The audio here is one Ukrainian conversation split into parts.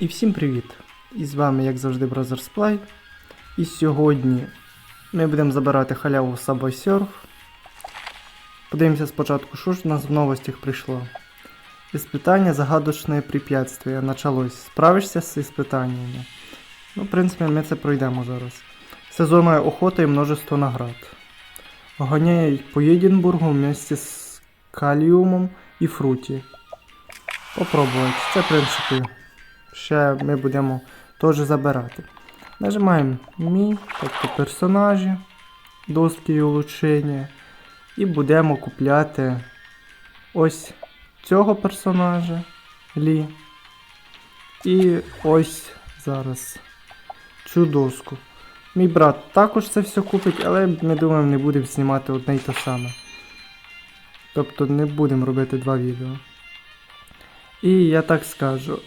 І всім привіт! І з вами, як завжди, Brothers Play. І сьогодні ми будемо забирати халяву в Subway Surf. Подивимося спочатку, що ж у нас в новостях прийшло. Іспитання загадочне препятствие началось. Справишся з іспитаннями? Ну, в принципі, ми це пройдемо зараз. Сезонная охота і множество наград. Гоняй по Єдинбургу вместе з Каліумом і Фруті. Попробувати. Це, в принципі, ще ми будемо теж забирати. Нажимаємо Мі, тобто персонажі, доски і улучшення. І будемо купляти ось цього персонажа Лі. І ось зараз цю доску. Мій брат також це все купить, але ми думаємо, не будемо знімати одне й те саме. Тобто не будемо робити два відео. І я так скажу.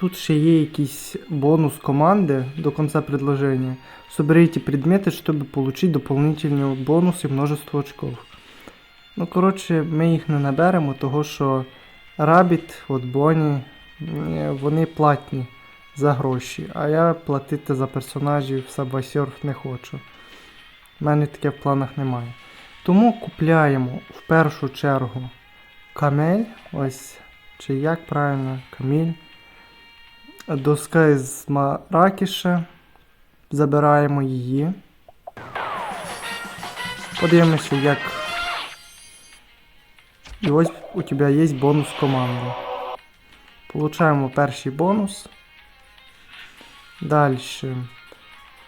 Тут ще є якийсь бонус команди до конца предложения. Соберите предметы, чтобы получить дополнительные бонуси множество очков. Ну, коротше, ми їх не наберемо, того що Rabbit, от Bonnie, е, вони платні за гроші, а я платити за персонажів в Subway Surf не хочу. У мене таке в планах немає. Тому купляємо в першу чергу камель, ось, чи як правильно, каміль. Доска із Маракіша. Забираємо її. Подивимося, як. І ось у тебе є бонус команди. Получаємо перший бонус. Далі.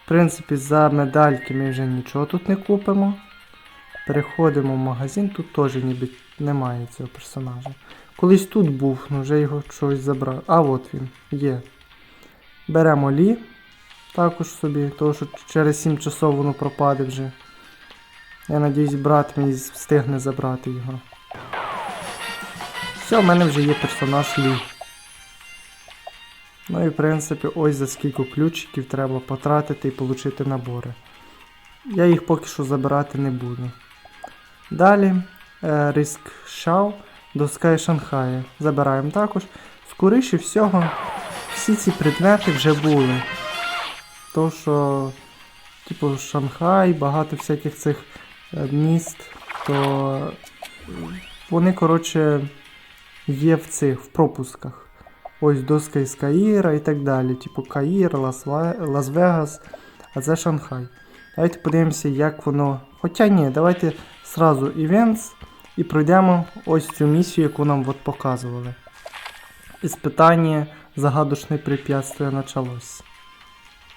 В принципі, за медальки ми вже нічого тут не купимо. Переходимо в магазин, тут теж ніби немає цього персонажа. Колись тут був, але вже його щось забрав. А от він, є. Беремо Лі. Також собі, тому що через 7 часов воно пропаде вже. Я надіюсь, брат мій встигне забрати його. Все, в мене вже є персонаж Лі. Ну і в принципі, ось за скільки ключиків треба потратити і отримати набори. Я їх поки що забирати не буду. Далі е, Риск Шау до Sky Шанхая. Забираємо також. Скоріше всього, всі ці предмети вже були. То, що, типу, Шанхай, багато всяких цих е, міст, то вони, коротше, є в цих в пропусках. Ось доска із Каїра і так далі. Типу Каїр, Лас-Вегас, а це Шанхай. Давайте подивимося, як воно. Хоча ні, давайте сразу Events і пройдемо ось цю місію, яку нам от показували. Испытание загадочное препятствие началось.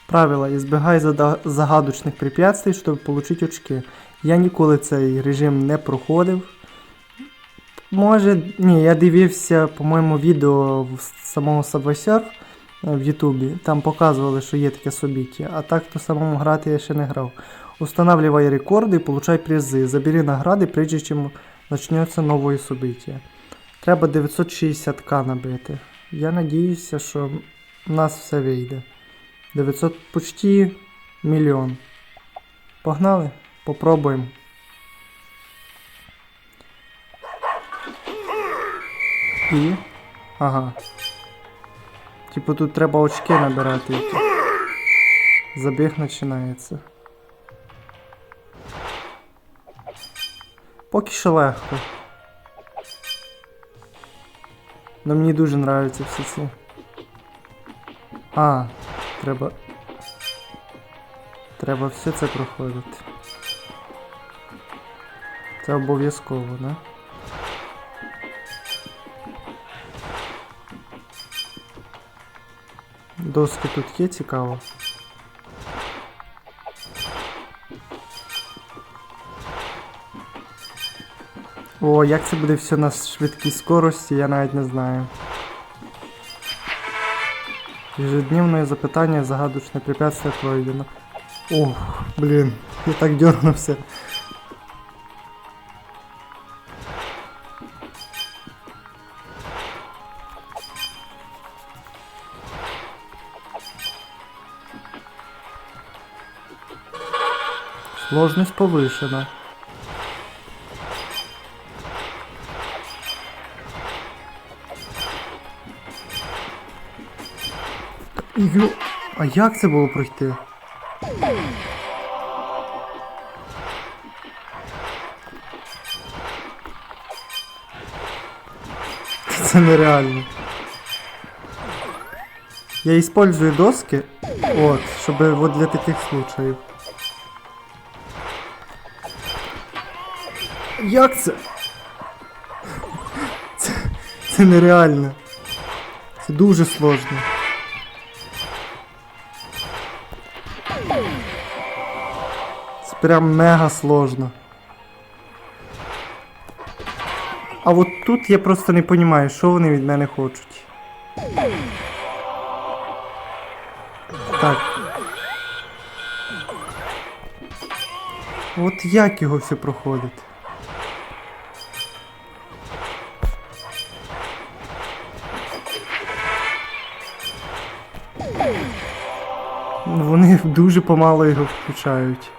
Правило, избегай загадочних препятствий, щоб отримати очки. Я ніколи цей режим не проходив. Може, ні, я дивився, по-моєму, відео в самого Subway е, в Ютубі. Там показували, що є таке собіття, а так то самому грати я ще не грав. Устанавливай рекорди і получай призи. Забери награди, прежде чим почнеться нове собиття. Треба 960к набити. Я надіюся, що в нас все вийде. 900 почти мільйон. Погнали? Попробуємо. І. Ага. Типу тут треба очки набирати. Забіг починається. Поки що легко. Но мені дуже нравляться всі ці. А, треба. Треба все це проходити. Це обов'язково, да? Доски тут є цікаво. О, як це буде все на швидкій скорості, я навіть не знаю. Ежедневное запитання, загадочне препятствие пройдено. Ох, блін, я так дернувся. Сложность повышена. Йо... А як це було пройти? Це нереально. Я использую доски, от, щоб от для таких случаїв. Як це? Це, це нереально. Це дуже сложно. Прям мега сложно. А от тут я просто не розумію, що вони від мене хочуть. Так. От як його все проходить? Вони дуже помало його включають.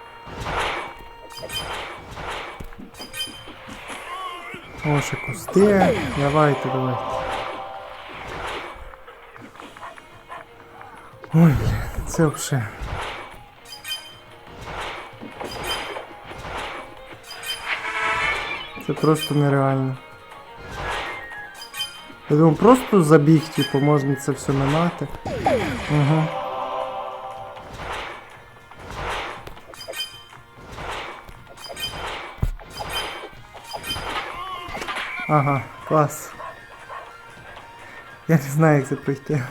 О, ще кусти. Давайте, давайте. Ой, це взагалі. Це просто нереально. Я думаю, просто забіг, типу, можна це все минати. Угу. Ага, клас. Я не знаю, як це пройти.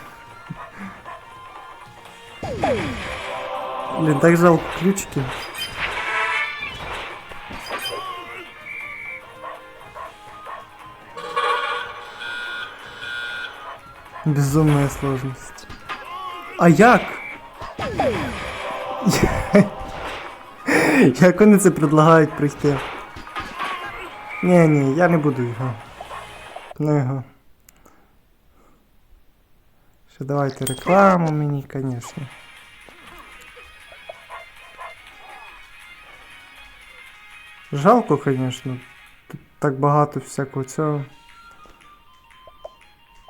Блін, так жалко ключики. Безумная сложность. А як? Як вони це предлагають пройти? Ні, ні, я не буду його. Ну його. Ще давайте рекламу мені, звісно. Жалко, звісно. Тут так багато всякого цього.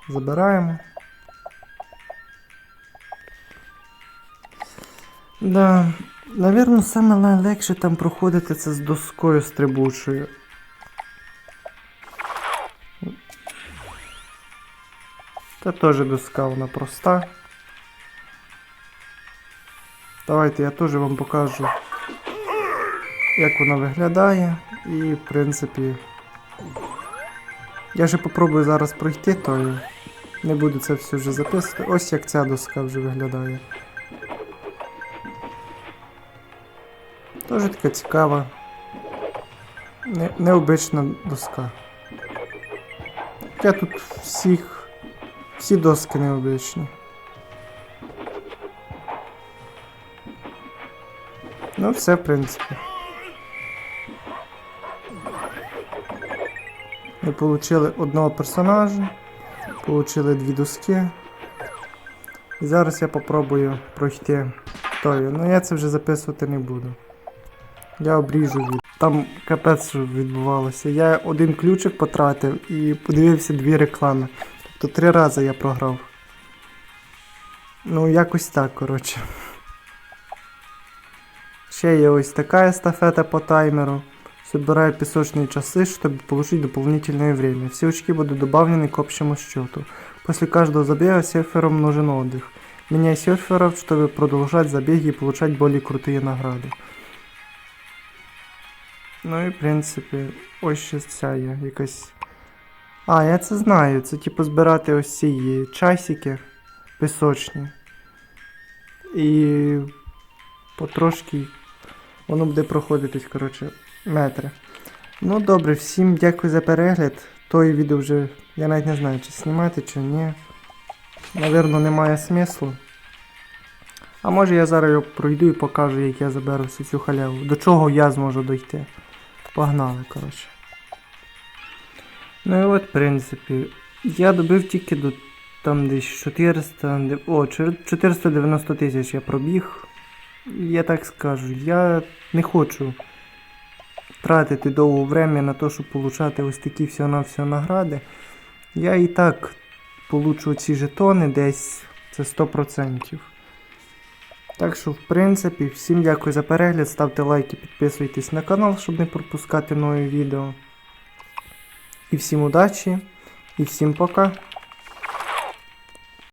Забираємо. Да. Навірно, саме найлегше там проходити це з доскою стрибучою. Це теж доска, вона проста. Давайте я теж вам покажу, як вона виглядає. І, в принципі, я ще попробую зараз пройти, то не буду це все вже записувати. Ось як ця доска вже виглядає. Теж така цікава. Не, необична доска. Я тут всіх. Всі доски необичні. Ну, все, в принципі. Ми отримали одного персонажа, отримали дві доски. І зараз я попробую пройти тою. Ну я це вже записувати не буду. Я обріжу від. Там капець відбувалося. Я один ключик потратив і подивився дві реклами. Тобто три рази я програв. Ну, якось так, коротше. Ще є ось така естафета по таймеру. Собираю песочные часы, чтобы получить дополнительное время. Все очки будут добавлены к общему счету. После каждого забега серферам нужен отдых. Меняй серферов, чтобы продолжать забеги и получать более крутые награды. Ну і в принципі, ось ще ця є якась. а, я це знаю. Це типу збирати ось ці часики пісочні. І потрошки воно буде проходитись, коротше, метри. Ну добре, всім дякую за перегляд. Той відео вже я навіть не знаю, чи знімати, чи ні. Навірно, немає смислу. А може я зараз його пройду і покажу, як я заберу всю цю халяву. До чого я зможу дойти. Погнали, коротше. Ну і от, в принципі, я добив тільки до там десь 400. О, 490 тисяч я пробіг. Я так скажу, я не хочу тратити довго время на те, щоб получати ось такі всього-навсього награди. Я і так получу ці жетони десь. Це 100%. Так що, в принципі, всім дякую за перегляд. Ставте лайки, підписуйтесь на канал, щоб не пропускати нові відео. І всім удачі, і всім пока.